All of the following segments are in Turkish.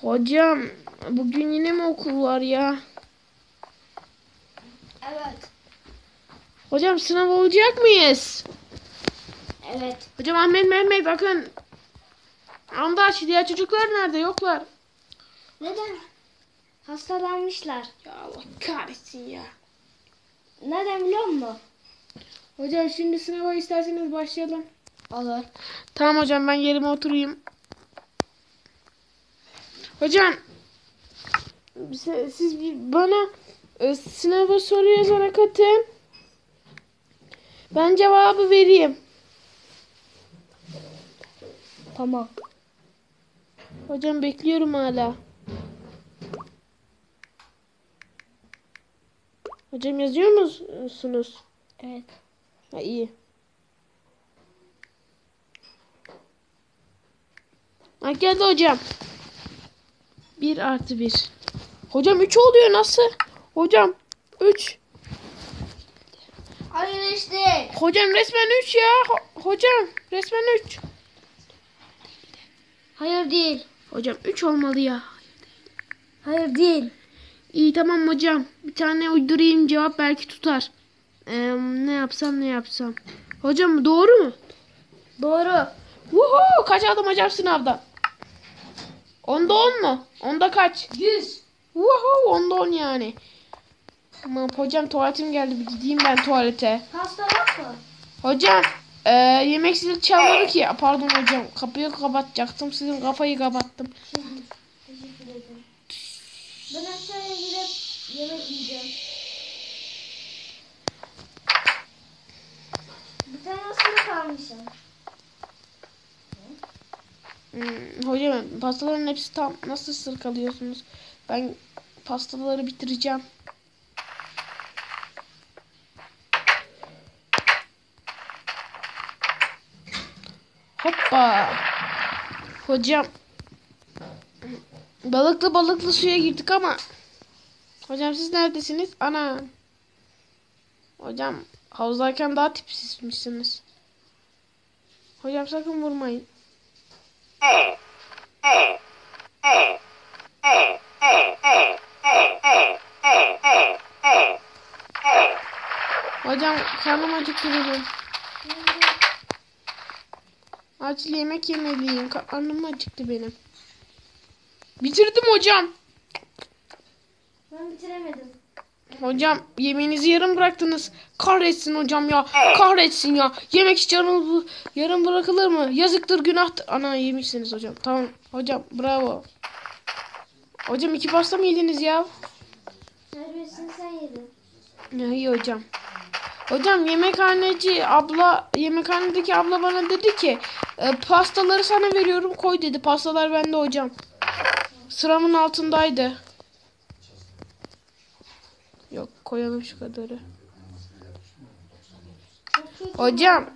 Hocam bugün yine mi okul var ya? Evet. Hocam sınav olacak mıyız? Evet. Hocam Ahmet Mehmet bakın. Andaç diğer çocuklar nerede? Yoklar. Neden? Hastalanmışlar. Ya Allah kahretsin ya. Neden biliyor musun? Hocam şimdi sınava isterseniz başlayalım. Olur. Tamam hocam ben yerime oturayım. Hocam siz, bana e, sınava soru yazarak atın. Ben cevabı vereyim. Tamam. Hocam bekliyorum hala. Hocam yazıyor musunuz? Evet. Ha iyi. Ha geldi hocam. 1 artı 1. Hocam 3 oluyor nasıl? Hocam 3. Hayır işte. Hocam resmen 3 ya. Ho- hocam resmen 3. Hayır değil. Hocam 3 olmalı ya. Hayır değil. İyi tamam hocam. Bir tane uydurayım cevap belki tutar. Ee, ne yapsam ne yapsam. Hocam doğru mu? Doğru. Vuhuu kaç aldım hocam sınavda? Onda 10 mu? Onda kaç? 100. Vuhuu onda 10 yani. Tamam hocam tuvaletim geldi bir gideyim ben tuvalete. Pasta yok mu? Hocam e, yemek zili çalmadı ki. Pardon hocam kapıyı kapatacaktım sizin kafayı kapattım. Teşekkür ederim. Ben aşağıya gidip yemek yiyeceğim. Bir tane ısırık almışım. Hmm, hocam pastaların hepsi tam nasıl sırkalıyorsunuz? Ben pastaları bitireceğim. Hoppa. Hocam balıklı balıklı suya girdik ama Hocam siz neredesiniz? Ana. Hocam havuzdayken daha tipsizmişsiniz. Hocam sakın vurmayın. Hocam karnım acıktı benim. Acil yemek yemeliyim. Karnım acıktı benim. Bitirdim hocam. Ben bitiremedim. Hocam yemeğinizi yarım bıraktınız. Kahretsin hocam ya. Kahretsin ya. Yemek hiç yarım, yarım bırakılır mı? Yazıktır günahtır. Ana yemişsiniz hocam. Tamam hocam bravo. Hocam iki pasta mı yediniz ya? Neredesin sen yedin? Ya, iyi hocam. Hocam yemekhaneci abla yemekhanedeki abla bana dedi ki e, pastaları sana veriyorum koy dedi. Pastalar bende hocam. Sıramın altındaydı. Yok koyalım şu kadarı. Hocam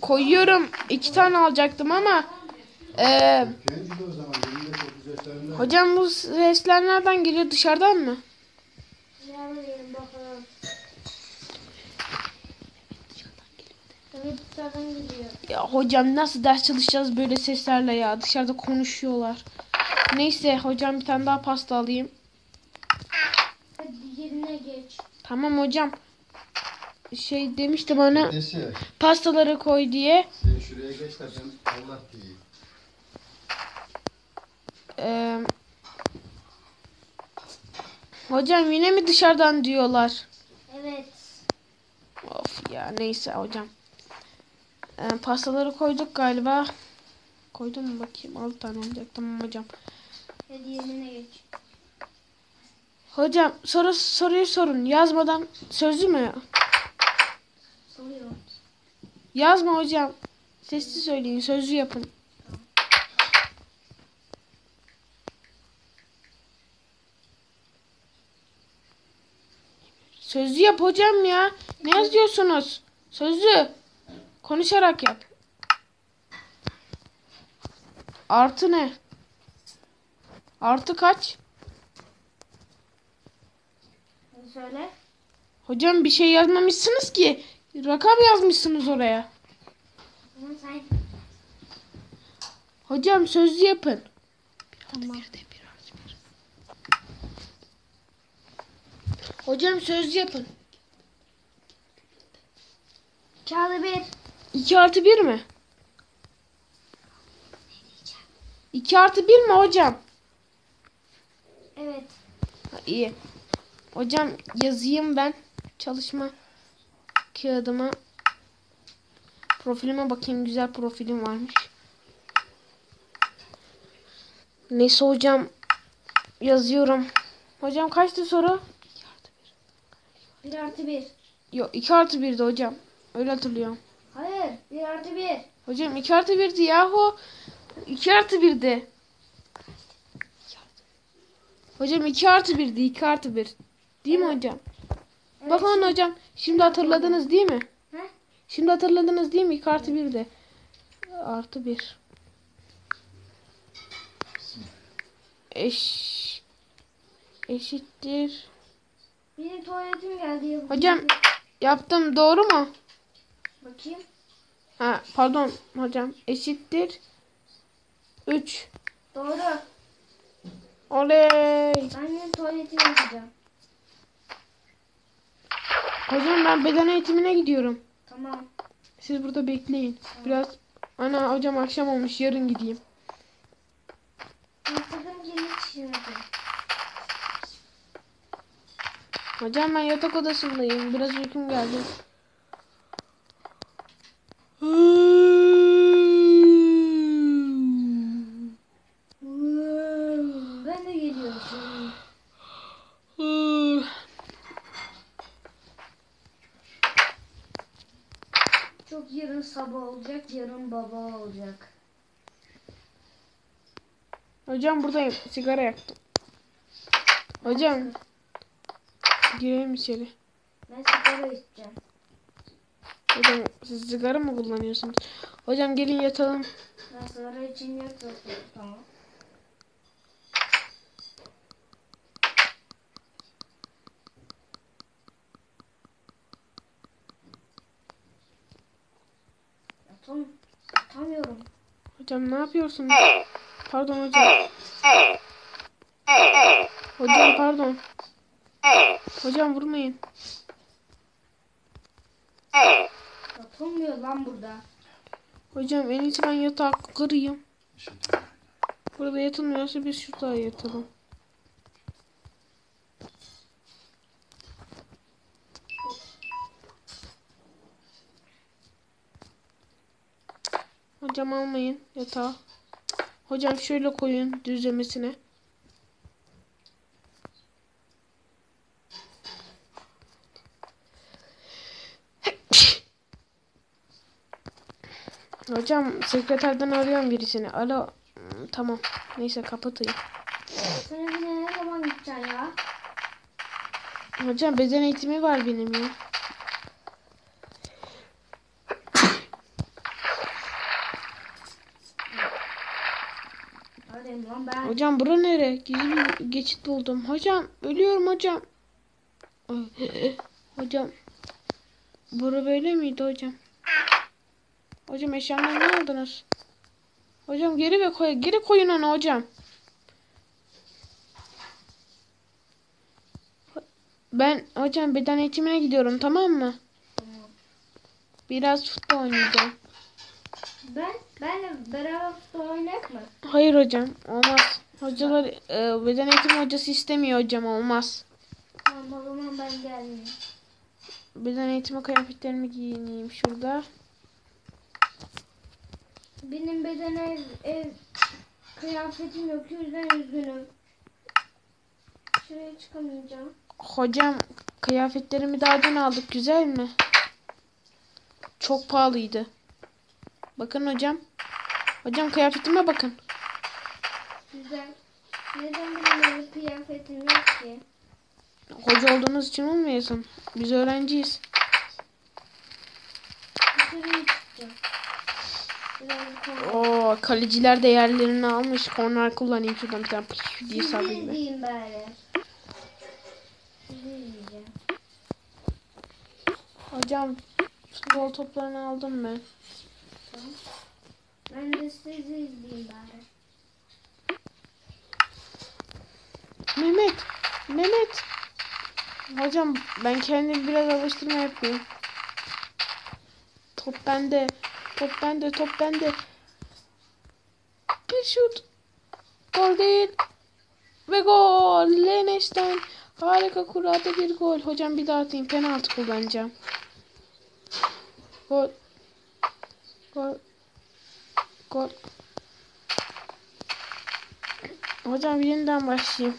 koyuyorum. iki tane alacaktım ama e, Kendi de o zaman 25-30 yaşlarında hocam bu sesler nereden geliyor dışarıdan mı? Ya hocam nasıl ders çalışacağız böyle seslerle ya dışarıda konuşuyorlar. Neyse hocam bir tane daha pasta alayım. Hadi yerine geç. Tamam hocam. Şey demişti bana Nesi? pastaları koy diye. Sen şuraya geç de ben Allah diyeyim. Ee, hocam yine mi dışarıdan diyorlar? Evet. Of ya neyse hocam. Ee, pastaları koyduk galiba. Koydum mu bakayım 6 tane olacak tamam hocam. Hadi yerine geç. Hocam soru soruyu sorun yazmadan sözlü mü? Soruyorum. Yazma hocam. Sesli söyleyin sözlü yapın. Sözlü yap hocam ya. Ne yazıyorsunuz? Sözlü. Konuşarak yap. Artı ne? Artı kaç? Hadi söyle. Hocam bir şey yazmamışsınız ki. Rakam yazmışsınız oraya. Hocam sözlü yapın. Tamam. Hocam söz yapın. Çağrı bir. 2 artı 1 mi? 2 artı 1 mi hocam? Evet. Ha, iyi. Hocam yazayım ben çalışma kağıdıma. Profilime bakayım. Güzel profilim varmış. Neyse hocam yazıyorum. Hocam kaçtı soru? 1 artı 1. Yok 2 artı 1'di hocam. Öyle hatırlıyorum. Hayır. 1 artı 1. Hocam 2 artı 1'di yahu. 2 artı 1'di. Hocam 2 artı 1'di. 2 artı 1. Değil mi hocam? Evet. Bakın hocam. Şimdi hatırladınız değil mi? He? Şimdi hatırladınız değil mi? 2 artı 1'di. Artı 1. Eş... Eşittir. Benim tuvaletim geldi. ya. Hocam yaptım doğru mu? Bakayım. Ha pardon hocam. Eşittir. 3. Doğru. Oley. Ben yine tuvaletimi yapacağım. Hocam ben beden eğitimine gidiyorum. Tamam. Siz burada bekleyin. Biraz ana hocam akşam olmuş yarın gideyim. Instagram yeni kişi Hocam ben yatak odasındayım. Biraz uykum geldi. Ben de geliyorum şimdi. Çok yarın sabah olacak, yarın baba olacak. Hocam buradayım. Sigara yaktım. Hocam gireyim içeri. Ben sigara içeceğim. Hocam siz sigara mı kullanıyorsunuz? Hocam gelin yatalım. Ben sigara için zaten. Tamam. Yatam, yatamıyorum. Hocam ne yapıyorsunuz? Pardon hocam. Hocam pardon. Hocam vurmayın. Yatılmıyor lan burada. Hocam en iyisi ben yatağı kırayım. Burada yatılmıyorsa biz şurada yatalım. Hocam almayın yatağı. Hocam şöyle koyun düzlemesine. Hocam sekreterden arıyorum birisini. Alo. Tamam. Neyse kapatayım. Sen ne zaman gideceksin ya? Hocam beden eğitimi var benim ya. Neredeyim lan ben? Hocam bura nere? Gizli bir geçit buldum. Hocam ölüyorum hocam. Hocam. Bura böyle miydi hocam? Hocam eşyamdan ne aldınız? Hocam geri ve koy geri koyun onu hocam. Ben hocam beden eğitimine gidiyorum tamam mı? Tamam. Biraz futbol oynayacağım. Ben, benle beraber futbol oynayak mı? Hayır hocam olmaz. Hocalar e, beden eğitimi hocası istemiyor hocam olmaz. Tamam o zaman ben gelmeyeyim. Beden eğitimi kıyafetlerimi giyineyim şurada. Benim beden ev, ev kıyafetim yok yüzden üzgünüm. Şuraya çıkamayacağım. Hocam kıyafetlerimi daha dün aldık güzel mi? Çok pahalıydı. Bakın hocam. Hocam kıyafetime bakın. Güzel. Neden benim kıyafetim yok ki? Hoca olduğunuz için olmayasın. Biz öğrenciyiz. Oo kaleciler de yerlerini almış. Korner kullanayım şuradan bir tane pış diye sallayayım. ben. bari. Hocam futbol toplarını aldım ben. Ben de sizi izleyeyim bari. Mehmet. Mehmet. Hocam ben kendim biraz alıştırma yapıyorum. Top bende. Top bende. Top bende. Bir şut. Gol değil. Ve gol. Leneş'ten harika kurada bir gol. Hocam bir daha atayım. Penaltı kullanacağım. Gol. Gol. Gol. Hocam yeniden başlayayım.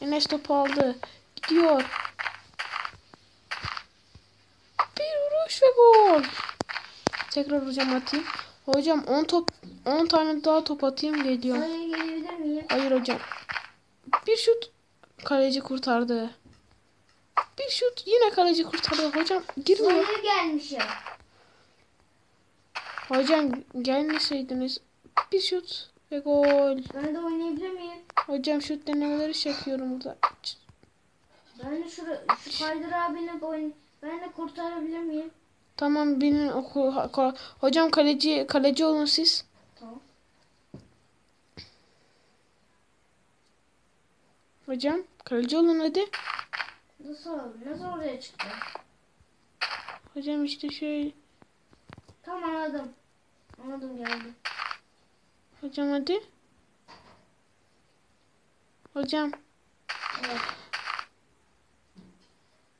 Enes topu aldı. Gidiyor. Bir vuruş ve gol. Tekrar hocam atayım. Hocam 10 top 10 tane daha top atayım miyim? Hayır hocam. Bir şut kaleci kurtardı. Bir şut yine kaleci kurtardı. Hocam girmiyor. Oraya gelmişim. Hocam gelmeseydiniz. Bir şut ve gol. Ben de oynayabilir miyim? Hocam şut denemeleri çekiyorum burada. Ben de şura, şu Kaydar abine oyn ben de kurtarabilir miyim? Tamam benim oku ha- hocam kaleci kaleci olun siz. Tamam. Hocam kaleci olun hadi. Nasıl oldu? Nasıl oraya çıktı? Hocam işte şöyle. Tamam anladım. Anladım geldi. Hocam hadi. Hocam Evet.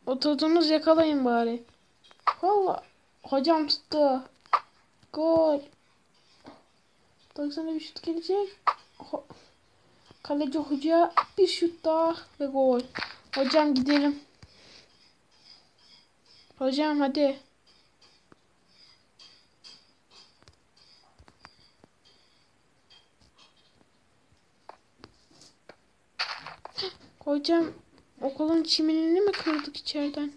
oturdunuz yakalayın bari. Valla hocam tuttu. Gol. 90'a bir şut gelecek. Ho- Kaleci hoca bir şut daha ve gol. Hocam gidelim. Hocam hadi. Hocam okulun çimenini mi kırdık içeriden?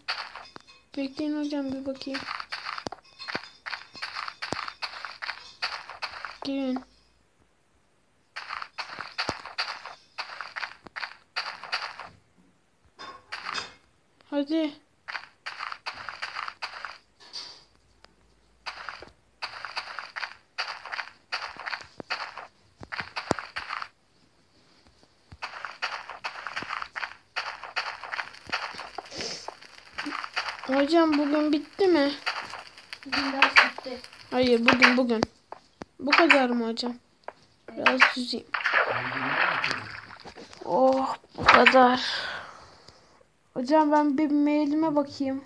Bekleyin hocam bir bakayım. Gelin. Hadi. Hocam bugün bitti mi? Bugün ders bitti. Hayır bugün bugün. Bu kadar mı hocam? Biraz düzeyim. Oh bu kadar. Hocam ben bir mailime bakayım.